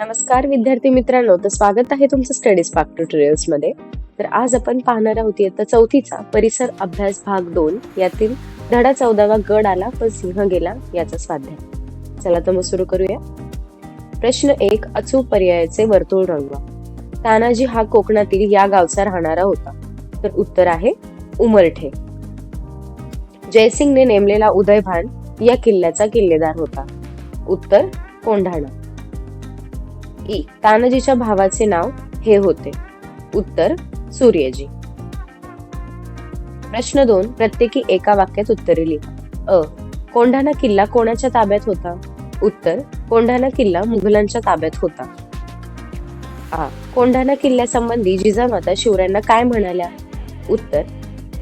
नमस्कार विद्यार्थी मित्रांनो. तर स्वागत आहे तुमचं स्टडीज पार्क ट्युटोरियल्समध्ये. तर आज आपण पाहणार आहोत इयत्ता चौथीचा परिसर अभ्यास भाग दोन. यातील धडा चौदावा गड आला पण सिंह गेला याचा स्वाध्याय. चला तर मग सुरू करूया. प्रश्न एक अचूक पर्यायाचे वर्तुळ रंगवा तानाजी हा कोकणातील या गावचा राहणारा होता. तर उत्तर आहे उमरठे. जयसिंगने नेमलेला उदयभान या किल्ल्याचा किल्लेदार होता. उत्तर कोंढाणा. ई. तानाजीच्या भावाचे नाव हे होते. उत्तर सूर्यजी. प्रश्न दोन प्रत्येकी एका वाक्यात उत्तरे लिहा. अ. कोंढाणा किल्ला कोणाच्या ताब्यात होता? उत्तर कोंढाणा किल्ला मुघलांच्या ताब्यात होता. आ. कोंढाणा किल्ल्यासंबंधी जिजामाता शिवरायांना काय म्हणाल्या? उत्तर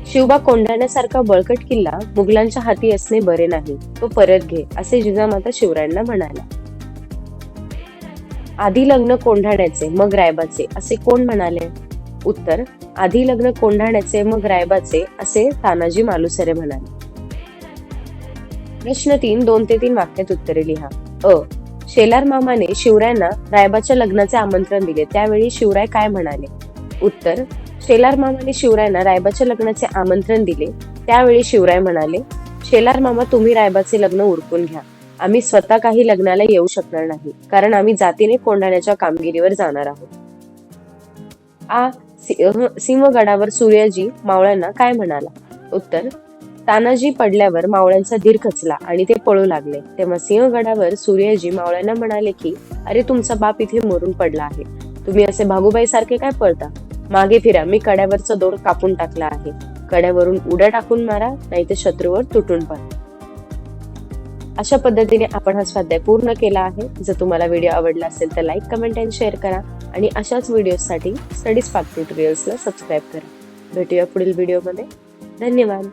शिवबा कोंढाण्यासारखा बळकट किल्ला मुघलांच्या हाती असणे बरे नाही. तो परत घे असे जिजामाता शिवरायांना म्हणाल्या. आधी लग्न कोंढाण्याचे मग रायबाचे असे कोण म्हणाले? उत्तर आधी लग्न कोंढाण्याचे मग रायबाचे असे तानाजी मालुसरे म्हणाले. प्रश्न तीन दोन ते तीन वाक्यात उत्तरे लिहा. अ. शेलार मामाने शिवरायांना रायबाच्या लग्नाचे आमंत्रण दिले. त्यावेळी शिवराय काय म्हणाले? उत्तर शेलार मामाने शिवरायांना रायबाच्या लग्नाचे आमंत्रण दिले. त्यावेळी शिवराय म्हणाले शेलार मामा तुम्ही रायबाचे लग्न उरकून घ्या. आम्ही स्वतः काही लग्नाला येऊ शकणार नाही कारण आम्ही जातीने कोंढाण्याच्या कामगिरीवर जाणार आहोत. आ सिंहगडावर सूर्याजी मावळ्यांना काय म्हणाला? उत्तर तानाजी पडल्यावर मावळ्यांचा धीर खचला आणि ते पळू लागले. तेव्हा सिंहगडावर सूर्याजी मावळ्यांना म्हणाले की अरे तुमचा बाप इथे मरून पडला आहे. तुम्ही असे भागुबाई सारखे काय पळता? मागे फिरा मी कड्यावरचा दोर कापून टाकला आहे. कड्यावरून उड्या टाकून मारा नाही तर शत्रूवर तुटून पडा. अशा पद्धतीने आपण हा स्वाध्याय पूर्ण केला आहे. जर तुम्हाला व्हिडिओ आवडला असेल तर लाईक कमेंट अँड शेअर करा. आणि अशाच व्हिडिओसाठी स्टडीज पार्क ट्युटोरियल्सला सबस्क्राईब करा. भेटूया पुढील व्हिडिओमध्ये धन्यवाद.